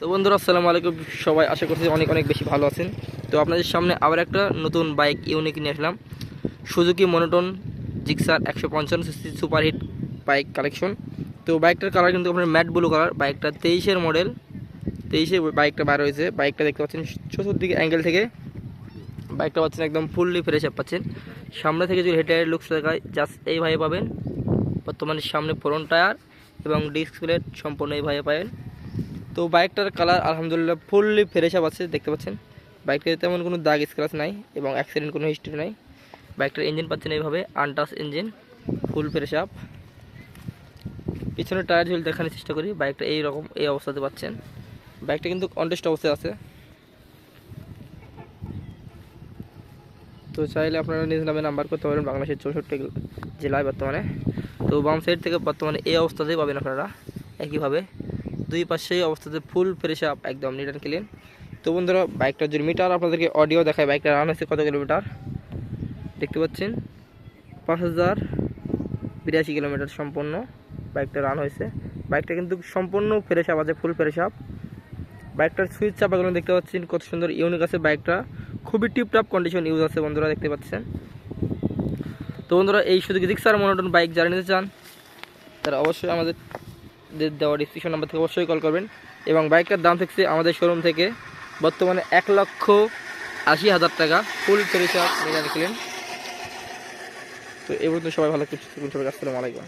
তো বন্ধুরা, আসসালামু আলাইকুম। সবাই আশা করছি অনেক অনেক বেশি ভালো আছেন। তো আপনাদের সামনে আবার একটা নতুন বাইক ইউনিক নিয়ে আসলাম। সুজুকি মনোটন জিক্সার একশো পঞ্চান্ন সিসি সুপারহিট বাইক কালেকশন। তো বাইকটার কালার কিন্তু আপনার ম্যাট ব্লু কালার। বাইকটা তেইশের মডেল। তেইশে বাইকটা বার হয়েছে। বাইকটা দেখতে পাচ্ছেন চতুর্দিকে অ্যাঙ্গেল থেকে। বাইকটা পাচ্ছেন একদম ফুললি ফ্রেশ আপ পাচ্ছেন। সামনে থেকে যদি হেডলাইট লুকস দেখায় জাস্ট এইভাবে পাবেন। বর্তমানে সামনে ফ্রন্ট টায়ার এবং ডিস্ক প্লেট সম্পূর্ণ এইভাবে পাবেন। তো বাইকটার কালার আলহামদুলিল্লাহ ফুললি ফ্রেশ আপ আছে, দেখতে পাচ্ছেন। বাইকটাতে তেমন কোনো দাগ স্ক্র্যাচ নাই এবং অ্যাক্সিডেন্ট কোনো হিস্ট্রি নাই। বাইকটার ইঞ্জিন পাচ্ছেন এইভাবে untouched engine full fresh up পিছনের টায়ার ঝুল দেখানোর চেষ্টা করি, বাইকটা এই রকম এই অবস্থাতে পাচ্ছেন। বাইকটা কিন্তু কন্টেস্ট অবস্থায় আছে। তো চাইলে আপনারা নিজ নামে নাম্বার করতে পারেন, বাংলাদেশের চৌষট্টি জেলায় বর্তমানে। তো বাম সাইড থেকে বর্তমানে এই অবস্থাতেই পাবেন আপনারা, একইভাবে। দুই পাশেই অবস্থাতে ফুল ফ্রেশ আপ, একদম নিট অ্যান্ড ক্লিন তো বন্ধুরা, বাইকটার যদি মিটার আপনাদেরকে অডিও দেখায় বাইকটা রান হয়েছে কত কিলোমিটার দেখতে পাচ্ছেন? পাঁচ হাজার বিরাশি কিলোমিটার সম্পূর্ণ বাইকটা রান হয়েছে। বাইকটা কিন্তু সম্পূর্ণ ফ্রেশ আপ আছে ফুল ফ্রেশ আপ বাইকটার সুইচ চাপাগুলো দেখতে পাচ্ছেন কত সুন্দর ইউনিক আছে বাইকটা। খুবই টিপটপ কন্ডিশন ইউজ আছে বন্ধুরা, দেখতে পাচ্ছেন। তো বন্ধুরা, এই শুধু জিক্সার মনোটন বাইক যারা চান, তারা অবশ্যই আমাদের দেওয়া ডিসক্রিপশন নাম্বার থেকে অবশ্যই কল করবেন। এবং বাইকটার দাম থাকছে আমাদের শোরুম থেকে বর্তমানে এক লক্ষ আশি হাজার টাকা। ফুল ফেরিসা নিয়ে কিলেন তো এবার পর্যন্ত সবাই ভালো কিছু আসসালামু আলাইকুম।